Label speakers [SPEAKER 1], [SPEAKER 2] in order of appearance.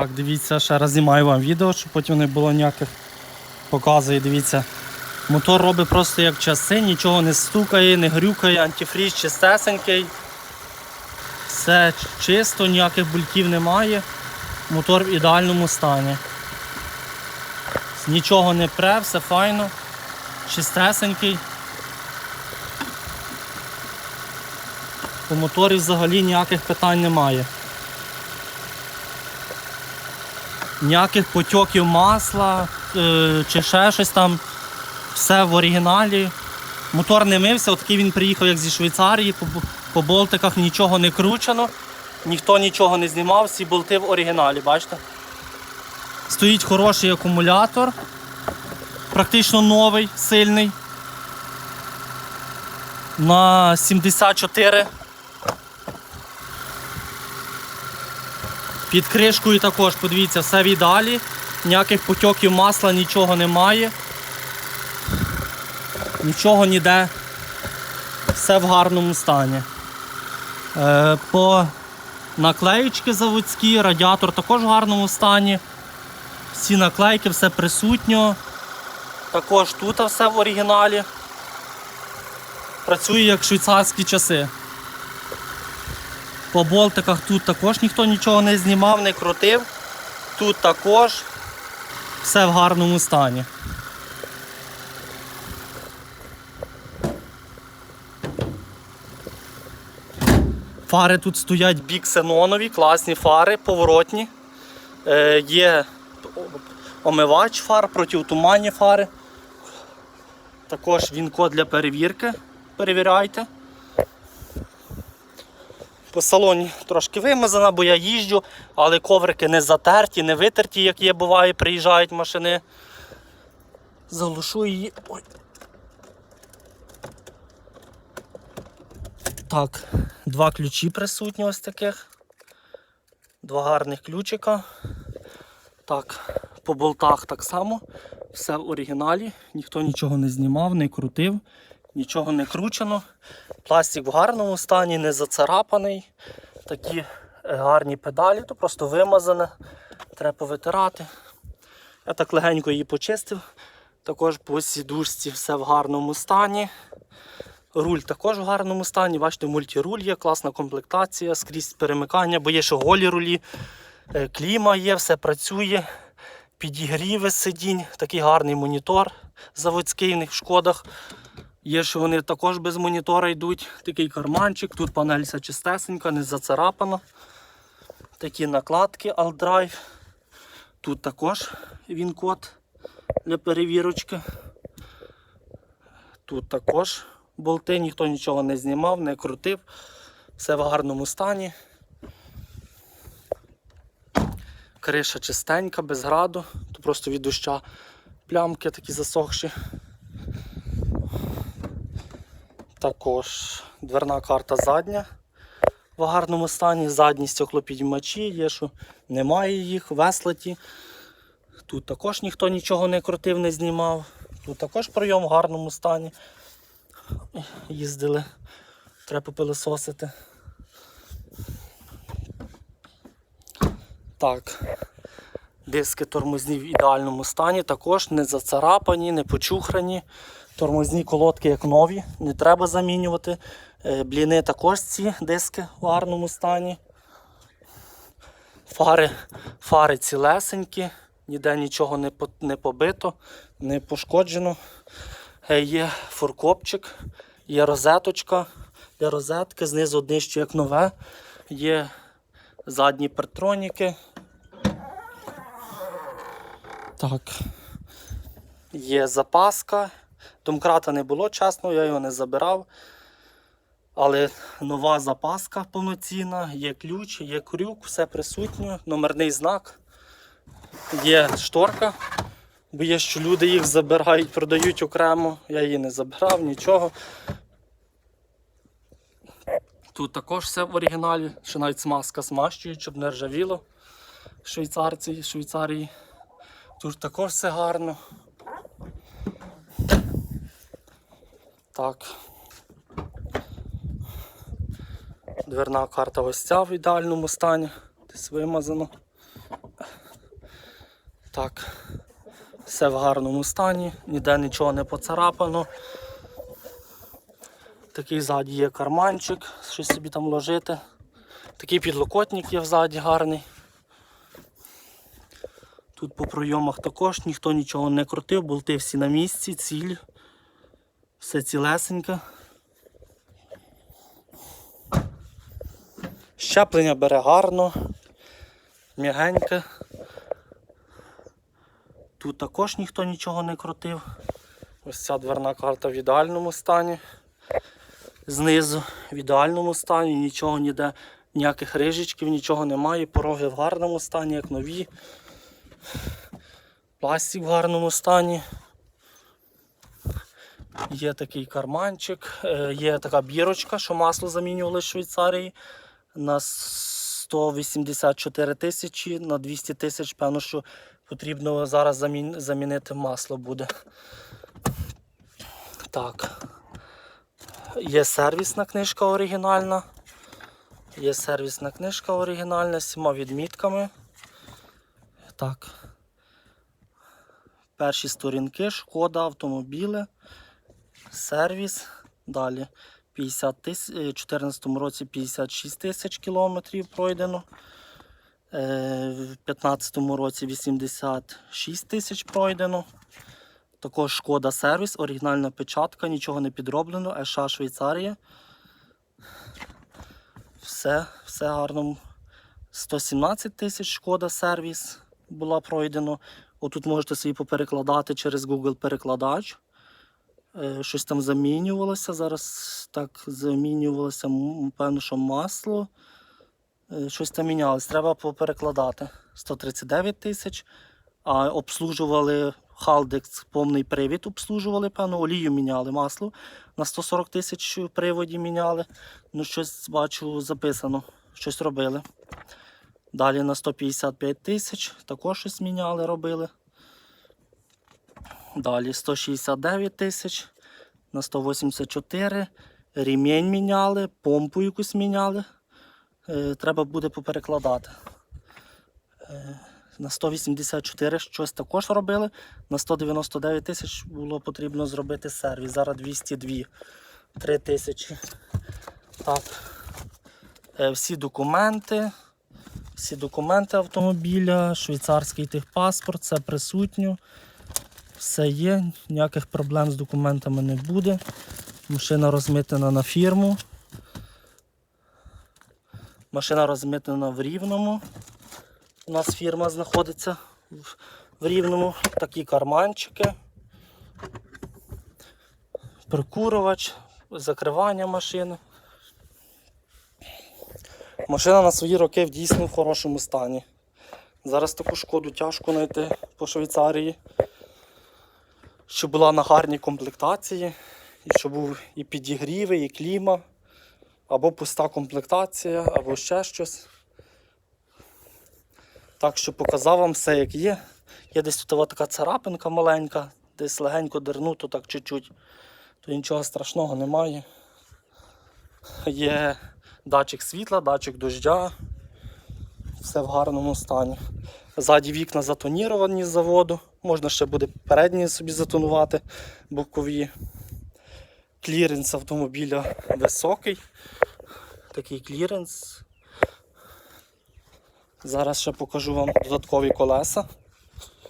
[SPEAKER 1] Так, дивіться, ще раз знімаю вам відео, щоб потім не було ніяких показує, дивіться. Мотор робить просто як часи, нічого не стукає, не грюкає, антифріз чистесенький. Все чисто, ніяких бульків немає. Мотор в ідеальному стані. Нічого не пре, все файно, чистесенький. По моторі взагалі ніяких питань немає. Ніяких потьоків масла е, чи ще щось там. Все в оригіналі. Мотор не мився, отакий він приїхав як зі Швейцарії, по, по болтиках нічого не кручено, ніхто нічого не знімав, всі болти в оригіналі, бачите? Стоїть хороший акумулятор, практично новий, сильний. На 74. Під кришкою також, подивіться, все в ідеалі, ніяких потьоків масла, нічого немає. Нічого ніде, все в гарному стані. Е, по наклеїчки заводські, радіатор також в гарному стані. Всі наклейки, все присутньо. Також тут все в оригіналі. Працює як швейцарські часи. По болтиках тут також ніхто нічого не знімав, не крутив. Тут також все в гарному стані. Фари тут стоять біксенонові, класні фари, поворотні. Е, є омивач фар, протитуманні фари. Також він код для перевірки. Перевіряйте. По салоні трошки вимазана, бо я їжджу, але коврики не затерті, не витерті, як є, буває, приїжджають машини. Заглушу її. Ой. Так, два ключі присутні ось таких. Два гарних ключика. Так, по болтах так само. Все в оригіналі. Ніхто нічого не знімав, не крутив, нічого не кручено. Пластик в гарному стані, не зацарапаний. Такі е, гарні педалі, то просто вимазане. Треба повитирати. Я так легенько її почистив. Також по сідушці все в гарному стані. Руль також в гарному стані. Бачите, мультируль є, класна комплектація, скрізь перемикання, бо є ще голі рулі, Е, кліма є, все працює. Підігріви сидінь, такий гарний монітор заводський в шкодах. Є, що вони також без монітора йдуть. Такий карманчик, тут панель чистесенька, не зацарапана. Такі накладки Alt-Drive. Тут також він код для перевірочки. Тут також болти, ніхто нічого не знімав, не крутив. Все в гарному стані. Криша чистенька, без граду, то просто від доща плямки такі засохші. Також дверна карта задня в гарному стані, задні стеклопідіймачі є, що немає їх, веслаті. Тут також ніхто нічого не крутив, не знімав. Тут також прийом в гарному стані. Їздили, треба попилисосити. Так. Диски тормозні в ідеальному стані, також не зацарапані, не почухрані. Тормозні колодки як нові, не треба замінювати. Е, Бліни також ці диски в гарному стані. Фари, фари цілесенькі, ніде нічого не, не побито, не пошкоджено. Е, Є фуркопчик, є розеточка для розетки, знизу днище як нове. Є задні партроніки. Так. Є запаска. Домкрата не було чесно, я його не забирав. Але нова запаска повноцінна, є ключ, є крюк, все присутнє, номерний знак, є шторка. Бо є, що люди їх забирають, продають окремо. Я її не забирав, нічого. Тут також все в оригіналі, що навіть смазка смащують, щоб не ржавіло. Швейцарці, Швейцарії. Тут також все гарно. Так. Дверна карта ось ця в ідеальному стані. Десь вимазано. Так, все в гарному стані, ніде нічого не поцарапано. Такий ззаді є карманчик, щось собі там ложити. Такий підлокотник є взаді гарний. Тут по пройомах також ніхто нічого не крутив, болти всі на місці, ціль. Все цілесеньке. Щеплення бере гарно, м'ягеньке. Тут також ніхто нічого не крутив. Ось ця дверна карта в ідеальному стані. Знизу в ідеальному стані, нічого ніде, ніяких рижечків, нічого немає. Пороги в гарному стані, як нові. Пластик в гарному стані. Є такий карманчик, е, є така бірочка, що масло замінювали в Швейцарії на 184 тисячі, на 200 тисяч, певно, що потрібно зараз замін- замінити масло буде. Так. Є сервісна книжка оригінальна. Є сервісна книжка оригінальна з всіма відмітками. Так. Перші сторінки, шкода, автомобіли, сервіс. Далі 50 тисяч, у 2014 році 56 тисяч кілометрів пройдено. Е, В 2015 році 86 тисяч пройдено. Також шкода сервіс, оригінальна печатка, нічого не підроблено, Еша Швейцарія. Все, все гарно. 117 тисяч шкода сервіс була пройдено. Отут можете собі поперекладати через Google перекладач. Е, Щось там замінювалося. Зараз так замінювалося, певно, що масло. Е, Щось там мінялось. Треба поперекладати. 139 тисяч. А обслужували Халдекс, повний привід обслужували, певно, олію міняли, масло на 140 тисяч приводі міняли. Ну, щось бачу записано, щось робили. Далі на 155 тисяч також щось міняли, робили. Далі 169 тисяч на 184. Рімень міняли, помпу якусь міняли. Е, треба буде поперекладати. Е, на 184 щось також робили. На 199 тисяч було потрібно зробити сервіс. Зараз 202 3 тисячі. Так. Е, Всі документи. Всі документи автомобіля, швейцарський техпаспорт, це присутньо. Все є, ніяких проблем з документами не буде. Машина розмитнена на фірму. Машина розмитнена в Рівному. У нас фірма знаходиться в- Рівному. Такі карманчики. Прикурювач, закривання машини. Машина на свої роки в дійсно хорошому стані. Зараз таку шкоду тяжко знайти по Швейцарії. Щоб була на гарній комплектації, і щоб був і підігріви, і кліма, або пуста комплектація, або ще щось. Так що показав вам все, як є. Є десь тут така царапинка маленька, десь легенько дернуто, так чуть-чуть. То нічого страшного немає. Є датчик світла, датчик дождя. Все в гарному стані. Ззаді вікна затоніровані з заводу. Можна ще буде передні собі затонувати бокові. Кліренс автомобіля високий. Такий кліренс. Зараз ще покажу вам додаткові колеса.